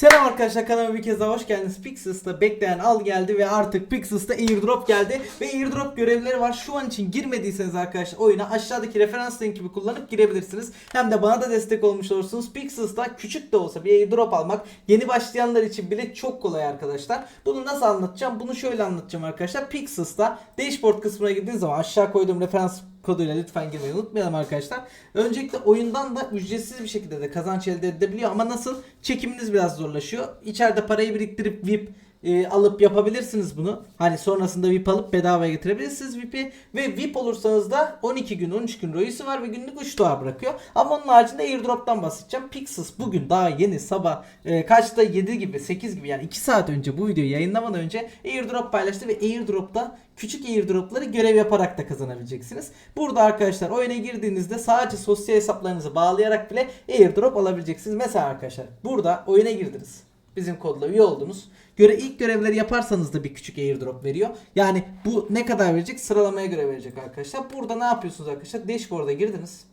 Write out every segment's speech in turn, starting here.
Selam arkadaşlar kanalıma bir kez daha hoş geldiniz. Pixels'ta bekleyen al geldi ve artık Pixels'ta airdrop geldi. Ve airdrop görevleri var. Şu an için girmediyseniz arkadaşlar oyuna aşağıdaki referans linkimi kullanıp girebilirsiniz. Hem de bana da destek olmuş olursunuz. Pixels'ta küçük de olsa bir airdrop almak yeni başlayanlar için bile çok kolay arkadaşlar. Bunu nasıl anlatacağım? Bunu şöyle anlatacağım arkadaşlar. Pixels'ta dashboard kısmına girdiğiniz zaman aşağı koyduğum referans koduyla lütfen girmeyi unutmayalım arkadaşlar. Öncelikle oyundan da ücretsiz bir şekilde de kazanç elde edilebiliyor ama nasıl? Çekiminiz biraz zorlaşıyor. İçeride parayı biriktirip VIP e, alıp yapabilirsiniz bunu. Hani sonrasında VIP alıp bedavaya getirebilirsiniz VIP'i ve VIP olursanız da 12 gün 13 gün royusu var ve günlük 3 dolar bırakıyor. Ama onun haricinde airdrop'tan bahsedeceğim. Pixels bugün daha yeni sabah e, kaçta 7 gibi 8 gibi yani 2 saat önce bu videoyu yayınlamadan önce airdrop paylaştı ve airdrop'ta küçük airdropları görev yaparak da kazanabileceksiniz. Burada arkadaşlar oyuna girdiğinizde sadece sosyal hesaplarınızı bağlayarak bile airdrop alabileceksiniz. Mesela arkadaşlar burada oyuna girdiniz. Bizim kodla üye oldunuz. Göre ilk görevleri yaparsanız da bir küçük airdrop veriyor. Yani bu ne kadar verecek? Sıralamaya göre verecek arkadaşlar. Burada ne yapıyorsunuz arkadaşlar? Dashboard'a girdiniz.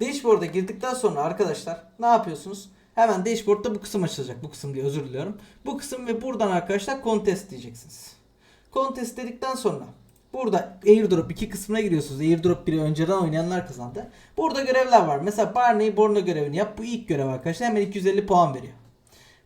Dashboard'a girdikten sonra arkadaşlar ne yapıyorsunuz? Hemen dashboard'da bu kısım açılacak. Bu kısım diye özür diliyorum. Bu kısım ve buradan arkadaşlar contest diyeceksiniz. Contest dedikten sonra burada airdrop 2 kısmına giriyorsunuz. Airdrop 1'i önceden oynayanlar kazandı. Burada görevler var. Mesela Barney Borno görevini yap. Bu ilk görev arkadaşlar. Hemen 250 puan veriyor.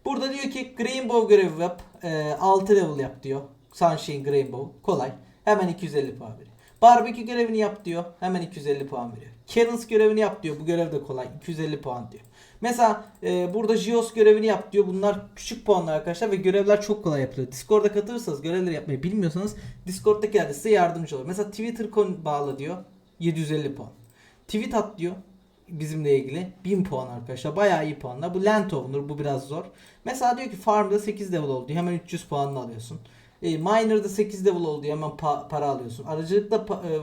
Burada diyor ki Rainbow görevi yap. E, 6 level yap diyor. Sunshine Rainbow. Kolay. Hemen 250 puan veriyor. Barbecue görevini yap diyor. Hemen 250 puan veriyor. Cannons görevini yap diyor. Bu görev de kolay. 250 puan diyor. Mesela e, burada Geos görevini yap diyor. Bunlar küçük puanlar arkadaşlar ve görevler çok kolay yapılıyor. Discord'a katılırsanız görevleri yapmayı bilmiyorsanız Discord'dakiler de size yardımcı olur. Mesela Twitter kon bağla diyor. 750 puan. Tweet at diyor bizimle ilgili 1000 puan arkadaşlar. Bayağı iyi puanlar. Bu Land Owner bu biraz zor. Mesela diyor ki Farm'da 8 level oldu. Hemen 300 puanını alıyorsun. E, Miner'da 8 level oldu. Hemen pa- para alıyorsun. Aracılıkta pa- e,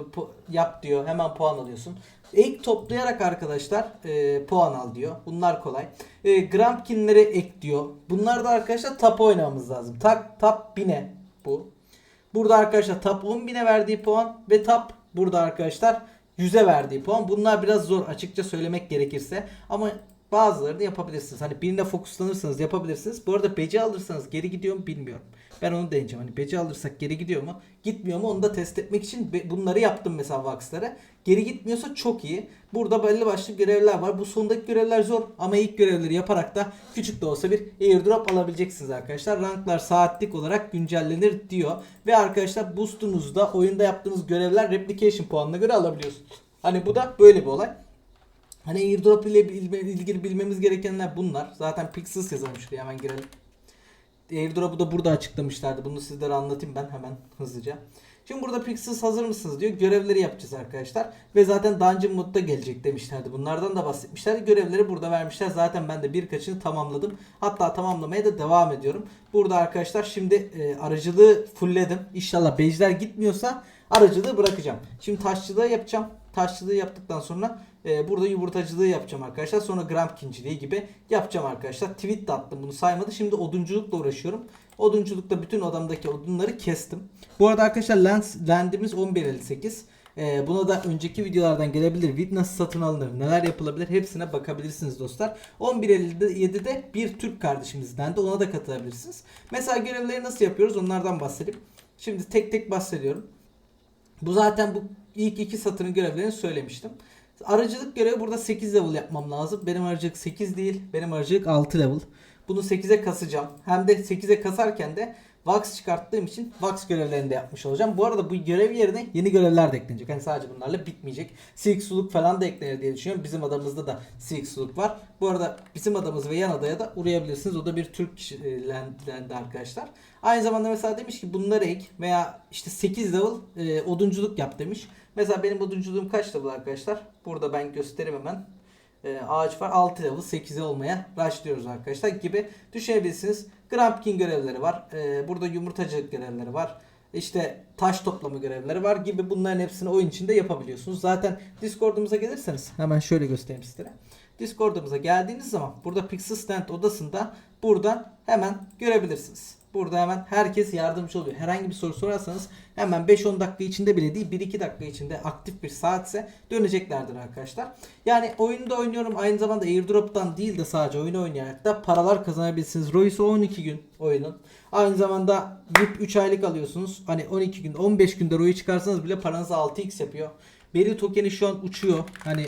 yap diyor. Hemen puan alıyorsun. Ek toplayarak arkadaşlar e, puan al diyor. Bunlar kolay. E, Grumpkin'leri ek diyor. Bunlar da arkadaşlar tap oynamamız lazım. Tak tap 1000'e bu. Burada arkadaşlar tap 10.000'e verdiği puan ve tap burada arkadaşlar 100'e verdiği puan. Bunlar biraz zor açıkça söylemek gerekirse. Ama bazılarını yapabilirsiniz. Hani birine fokuslanırsanız yapabilirsiniz. Bu arada beci alırsanız geri gidiyor mu bilmiyorum. Ben onu deneyeceğim. Hani beci alırsak geri gidiyor mu? Gitmiyor mu? Onu da test etmek için bunları yaptım mesela Vax'lara. Geri gitmiyorsa çok iyi. Burada belli başlı görevler var. Bu sondaki görevler zor ama ilk görevleri yaparak da küçük de olsa bir airdrop alabileceksiniz arkadaşlar. Ranklar saatlik olarak güncellenir diyor. Ve arkadaşlar boostunuzda oyunda yaptığınız görevler replication puanına göre alabiliyorsunuz. Hani bu da böyle bir olay. Hani airdrop ile ilgili bilmemiz gerekenler bunlar. Zaten Pixels yazılmış hemen girelim. Airdrop'u da burada açıklamışlardı. Bunu sizlere anlatayım ben hemen hızlıca. Şimdi burada Pixels hazır mısınız diyor. Görevleri yapacağız arkadaşlar. Ve zaten Dungeon modda gelecek demişlerdi. Bunlardan da bahsetmişlerdi. Görevleri burada vermişler. Zaten ben de birkaçını tamamladım. Hatta tamamlamaya da devam ediyorum. Burada arkadaşlar şimdi e, aracılığı fullledim. İnşallah bejler gitmiyorsa aracılığı bırakacağım. Şimdi taşçılığı yapacağım. Taşçılığı yaptıktan sonra e, burada yumurtacılığı yapacağım arkadaşlar. Sonra Grumpkinciliği gibi yapacağım arkadaşlar. Tweet de attım bunu saymadı. Şimdi odunculukla uğraşıyorum. Odunculukta bütün odamdaki odunları kestim. Bu arada arkadaşlar lens, landimiz 11.58. Ee, buna da önceki videolardan gelebilir. Vid nasıl satın alınır, neler yapılabilir hepsine bakabilirsiniz dostlar. 11.57'de bir Türk kardeşimizden de ona da katılabilirsiniz. Mesela görevleri nasıl yapıyoruz onlardan bahsedeyim. Şimdi tek tek bahsediyorum. Bu zaten bu ilk iki satırın görevlerini söylemiştim. Aracılık görevi burada 8 level yapmam lazım. Benim aracılık 8 değil. Benim aracılık 6 level. Bunu 8'e kasacağım. Hem de 8'e kasarken de Vax çıkarttığım için Vax görevlerini de yapmış olacağım. Bu arada bu görev yerine yeni görevler de eklenecek. Hani sadece bunlarla bitmeyecek. Silk suluk falan da eklenir diye düşünüyorum. Bizim adamımızda da Silk suluk var. Bu arada bizim adamız ve yan adaya da uğrayabilirsiniz. O da bir Türk kişi- land- landi arkadaşlar. Aynı zamanda mesela demiş ki bunları ek veya işte 8 level e, odunculuk yap demiş. Mesela benim odunculuğum kaç level arkadaşlar? Burada ben göstereyim hemen. E, ağaç var 6 level 8'e olmaya başlıyoruz arkadaşlar gibi düşünebilirsiniz. Grumpkin görevleri var. E, burada yumurtacılık görevleri var. İşte taş toplama görevleri var gibi bunların hepsini oyun içinde yapabiliyorsunuz. Zaten Discord'umuza gelirseniz hemen şöyle göstereyim sizlere. Discord'umuza geldiğiniz zaman burada Pixel Stand odasında buradan hemen görebilirsiniz. Burada hemen herkes yardımcı oluyor. Herhangi bir soru sorarsanız hemen 5-10 dakika içinde bile değil 1-2 dakika içinde aktif bir saatse döneceklerdir arkadaşlar. Yani oyunu da oynuyorum aynı zamanda airdrop'tan değil de sadece oyunu oynayarak da paralar kazanabilirsiniz. Royce 12 gün oyunun. Aynı zamanda VIP 3 aylık alıyorsunuz. Hani 12 gün 15 günde Roy'u çıkarsanız bile paranızı 6x yapıyor. Berry tokeni şu an uçuyor. Hani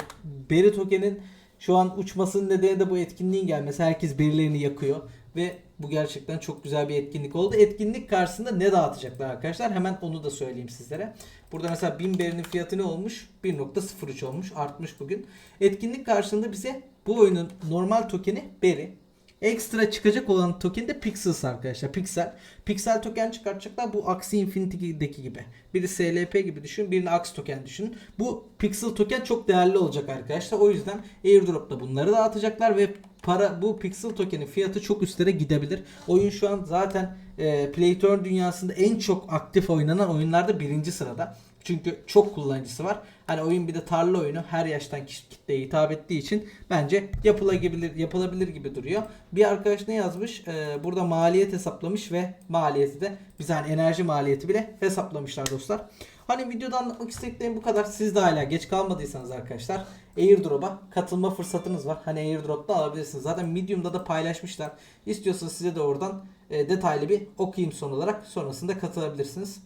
Berry tokenin şu an uçmasının nedeni de bu etkinliğin gelmesi. Herkes birilerini yakıyor ve bu gerçekten çok güzel bir etkinlik oldu. Etkinlik karşısında ne dağıtacaklar arkadaşlar? Hemen onu da söyleyeyim sizlere. Burada mesela 1000 berinin fiyatı ne olmuş? 1.03 olmuş. Artmış bugün. Etkinlik karşılığında bize bu oyunun normal tokeni Berry. Ekstra çıkacak olan token de Pixels arkadaşlar. Pixel. Pixel token çıkartacaklar. Bu Axie Infinity'deki gibi. Biri SLP gibi düşün. Birini Ax token düşün. Bu Pixel token çok değerli olacak arkadaşlar. O yüzden Airdrop'ta bunları dağıtacaklar ve para bu Pixel tokenin fiyatı çok üstlere gidebilir. Oyun şu an zaten e, Play dünyasında en çok aktif oynanan oyunlarda birinci sırada. Çünkü çok kullanıcısı var. Hani oyun bir de tarla oyunu her yaştan kitleye hitap ettiği için bence yapılabilir yapılabilir gibi duruyor. Bir arkadaş ne yazmış? Ee, burada maliyet hesaplamış ve maliyeti de bize hani enerji maliyeti bile hesaplamışlar dostlar. Hani videoda anlatmak istediklerim bu kadar. Siz de hala geç kalmadıysanız arkadaşlar Airdrop'a katılma fırsatınız var. Hani Airdrop'ta alabilirsiniz. Zaten Medium'da da paylaşmışlar. İstiyorsanız size de oradan e, detaylı bir okuyayım son olarak. Sonrasında katılabilirsiniz.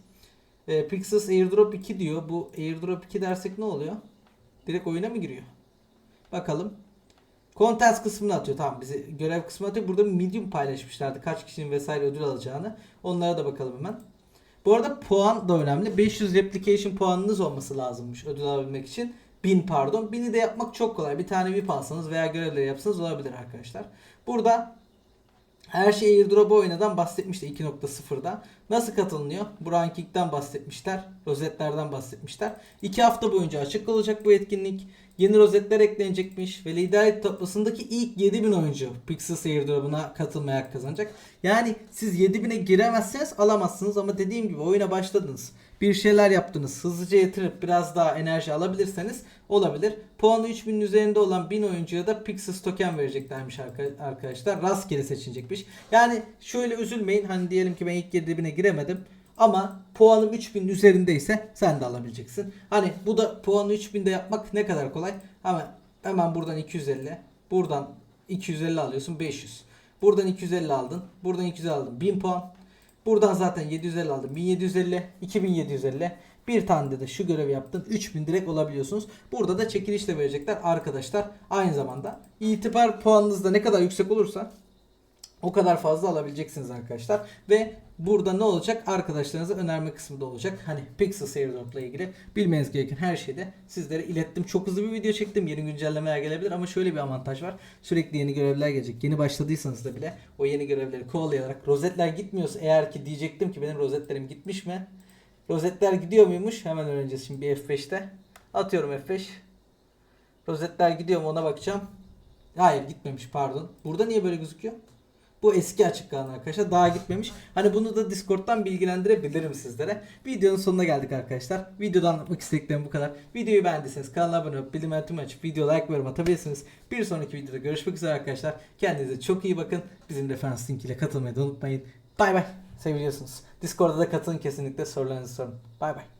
E, Pixels Airdrop 2 diyor. Bu Airdrop 2 dersek ne oluyor? Direkt oyuna mı giriyor? Bakalım. Contest kısmını atıyor. Tamam bizi görev kısmına atıyor. Burada medium paylaşmışlardı. Kaç kişinin vesaire ödül alacağını. Onlara da bakalım hemen. Bu arada puan da önemli. 500 replication puanınız olması lazımmış ödül alabilmek için. 1000 pardon. 1000'i de yapmak çok kolay. Bir tane VIP alsanız veya görevleri yapsanız olabilir arkadaşlar. Burada her şey airdrop'a oynadan bahsetmişti 2.0'da. Nasıl katılınıyor? Bu rankingden bahsetmişler. Rozetlerden bahsetmişler. 2 hafta boyunca açık olacak bu etkinlik. Yeni rozetler eklenecekmiş ve liderlik tablasındaki ilk 7000 oyuncu Pixels airdrop'una katılmaya hak kazanacak. Yani siz 7000'e giremezseniz alamazsınız ama dediğim gibi oyuna başladınız. Bir şeyler yaptınız. Hızlıca yatırıp biraz daha enerji alabilirseniz olabilir. Puanı 3000'in üzerinde olan 1000 oyuncuya da Pixels token vereceklermiş arka- arkadaşlar. Rastgele seçilecekmiş. Yani şöyle üzülmeyin. Hani diyelim ki ben ilk 7000'e giremedim. Ama puanım 3000 üzerindeyse sen de alabileceksin. Hani bu da puanı 3000'de yapmak ne kadar kolay. Ama hemen buradan 250. Buradan 250 alıyorsun 500. Buradan 250 aldın. Buradan 250 aldın. 1000 puan. Buradan zaten 750 aldım. 1750, 2750. Bir tane de şu görevi yaptın. 3000 direkt olabiliyorsunuz. Burada da çekiliş de verecekler arkadaşlar. Aynı zamanda itibar puanınız da ne kadar yüksek olursa o kadar fazla alabileceksiniz arkadaşlar. Ve burada ne olacak? Arkadaşlarınıza önerme kısmı da olacak. Hani Pixel Airdrop'la ilgili bilmeniz gereken her şeyi de sizlere ilettim. Çok hızlı bir video çektim. Yeni güncellemeler gelebilir ama şöyle bir avantaj var. Sürekli yeni görevler gelecek. Yeni başladıysanız da bile o yeni görevleri kovalayarak rozetler gitmiyorsa eğer ki diyecektim ki benim rozetlerim gitmiş mi? Rozetler gidiyor muymuş? Hemen öğreneceğiz şimdi bir F5'te. Atıyorum F5. Rozetler gidiyor mu ona bakacağım. Hayır gitmemiş pardon. Burada niye böyle gözüküyor? Bu eski açık kalan arkadaşlar. Daha gitmemiş. Hani bunu da Discord'dan bilgilendirebilirim sizlere. Videonun sonuna geldik arkadaşlar. Videoda anlatmak istediklerim bu kadar. Videoyu beğendiyseniz kanala abone olup bildirim tüm açıp video like ve yorum atabilirsiniz. Bir sonraki videoda görüşmek üzere arkadaşlar. Kendinize çok iyi bakın. Bizim referans linkiyle katılmayı da unutmayın. Bay bay. Seviliyorsunuz. Discord'da da katılın kesinlikle sorularınızı sorun. Bay bay.